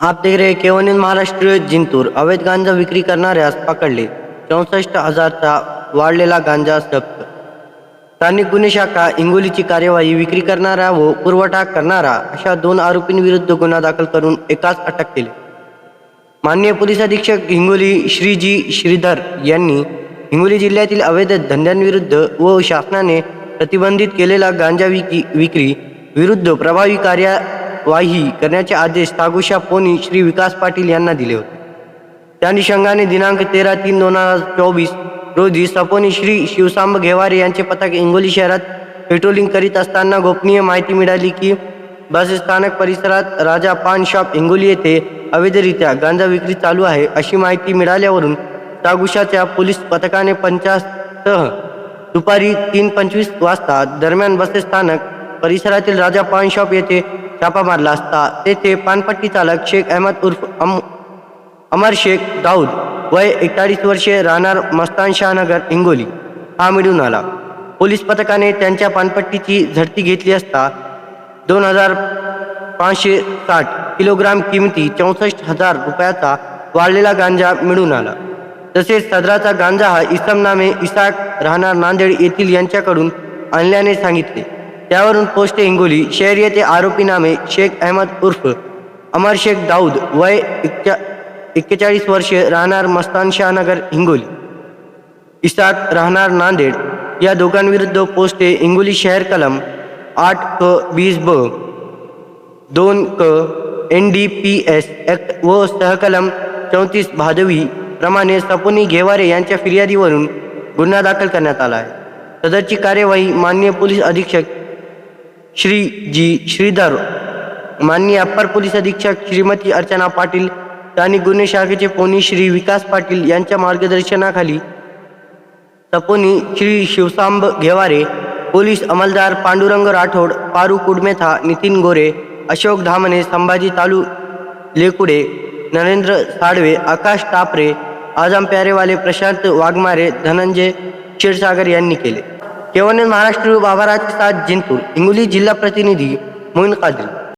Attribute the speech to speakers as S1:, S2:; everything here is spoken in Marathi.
S1: आप देख रहे केवनिन महाराष्ट्र जिंतूर. अवैध गांजा विक्री करणाऱ्यास पकडले. चौसष्ट हजारचा वाढलेला गांजा जप्त. स्थानिक गुन्हे शाखा हिंगोलीची कार्यवाही विक्री करणारा व पुरवठा करणारा अशा दोन आरोपींविरुद्ध गुन्हा दाखल करून एकाच अटक केली. माननीय पोलीस अधीक्षक हिंगोली श्रीजी श्रीधर यांनी हिंगोली जिल्ह्यातील अवैध धंद्यांविरुद्ध व शासनाने प्रतिबंधित केलेला गांजा विकी विक्री विरुद्ध प्रभावी कार्या वाही करण्याचे आदेश तागुशा पोनी श्री विकास पाटील यांना दिले होते. त्या निषंगाने दिनांक तेरा तीन दोन हजार चोवीस रोजी सपोनी श्री शिवसांब घेवारे यांचे पथक हिंगोली शहरात पेट्रोलिंग करीत असताना गोपनीय माहिती मिळाली की बसस्थानक परिसरात राजा पान शॉप हिंगोली येथे अवैधरित्या गांजा विक्री चालू आहे अशी माहिती मिळाल्यावरून तागुशाच्या पोलीस पथकाने पंचासह दुपारी तीन पंचवीस वाजता दरम्यान बसस्थानक परिसरातील राजा पान शॉप येथे छापा मारला असता. तेथे पानपट्टी चालक शेख अहमद उर्फ अम अमर शेख दाऊद वय एकताळीस वर्षे राहणार मस्तान शहानगर हिंगोली. हा मिळून आला. पोलीस पथकाने त्यांच्या पानपट्टीची झडती घेतली असता दोन हजार पाचशे साठ किलोग्राम किमती चौसष्ट हजार रुपयाचा वाढलेला गांजा मिळून आला. तसेच सदराचा गांजा हा इसम नामे इसाक राहणार नांदेड येथील यांच्याकडून आणल्याने सांगितले. त्यावरून पोस्ट हिंगोली शहर येथे आरोपी नामे शेख अहमद उर्फ अमर शेख दाऊद वय एक्चा एक्केचाळीस वर्षे राहणार मस्तान शहानगर हिंगोली. इसात राहणार नांदेड. या दोघांविरुद्ध पोस्टे हिंगोली शहर कलम आठ क वीस ब दोन क N D P S act व सहकलम चौतीस भादवी प्रमाणे सपोनी घेवारे यांच्या फिर्यादीवरून गुन्हा दाखल करण्यात आला आहे. सदरची कार्यवाही माननीय पोलीस अधीक्षक श्री जी श्रीधर माननीय अप्पर पोलीस अधीक्षक श्रीमती अर्चना पाटील स्थानिक गुन्हे शाखेचे पोनी श्री विकास पाटील यांच्या मार्गदर्शनाखाली सपोनी श्री शिवसांब घेवारे पोलीस अंमलदार पांडुरंग राठोड पारू कुडमेथा नितीन गोरे अशोक धामणे संभाजी तालू लेकुडे नरेंद्र साडवे आकाश तापरे आजम प्यारेवाले प्रशांत वाघमारे धनंजय क्षीरसागर यांनी केले. केवळ महाराष्ट्र बाबाराज जिंतूर हिंगोली जिल्हा प्रतिनिधी मोईन कादरी